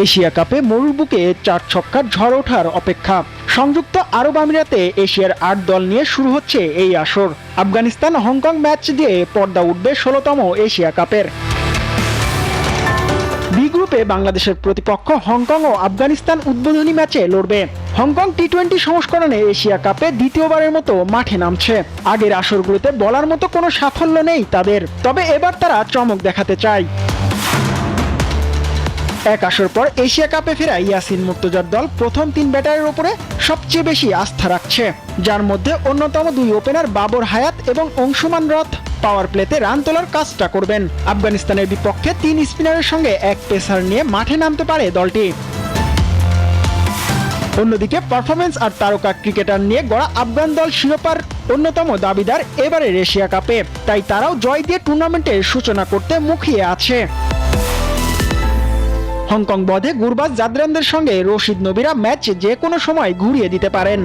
Asia কাপে মরুর বুকে চার ছক্কার ঝড় ওঠার অপেক্ষা। সংযুক্ত আরব আমিরাতে এশিয়ার আট দল নিয়ে শুরু হচ্ছে এই আসর। আফগানিস্তান হংকং ম্যাচ দিয়ে পর্দা উঠবে ষোলোতম এশিয়া কাপের। বি গ্রুপে বাংলাদেশের প্রতিপক্ষ হংকং ও আফগানিস্তান উদ্বোধনী ম্যাচে লড়বে। হংকং টি টোয়েন্টি সংস্করণে এশিয়া কাপে দ্বিতীয়বারের মতো মাঠে নামছে। আগের আসরগুলোতে বলার মতো কোনো সাফল্য নেই তাদের। তবে এবার তারা চমক দেখাতে চায়। এক আসর পর এশিয়া কাপে ফেরা ইয়াসিন মুর্তজার দল প্রথম তিন ব্যাটারের উপরে সবচেয়ে বেশি আস্থা রাখছে। যার মধ্যে অন্যতম দুই ওপেনার বাবর হায়াত এবং অংশুমান রথ পাওয়ার প্লেতে রান তোলার কাজটা করবেন। আফগানিস্তানের বিপক্ষে তিন স্পিনারের সঙ্গে এক পেসার নিয়ে মাঠে নামতে পারে দলটি। অন্যদিকে পারফরমেন্স আর তারকা ক্রিকেটার নিয়ে গড়া আফগান দল শিরোপার অন্যতম দাবিদার এবারের এশিয়া কাপে। তাই তারাও জয় দিয়ে টুর্নামেন্টের সূচনা করতে মুখিয়ে আছে। হংকং বধে গুরবাজ জাদরানদের সঙ্গে রশিদ নবীরা ম্যাচ যে কোনো সময় ঘুরিয়ে দিতে পারেন।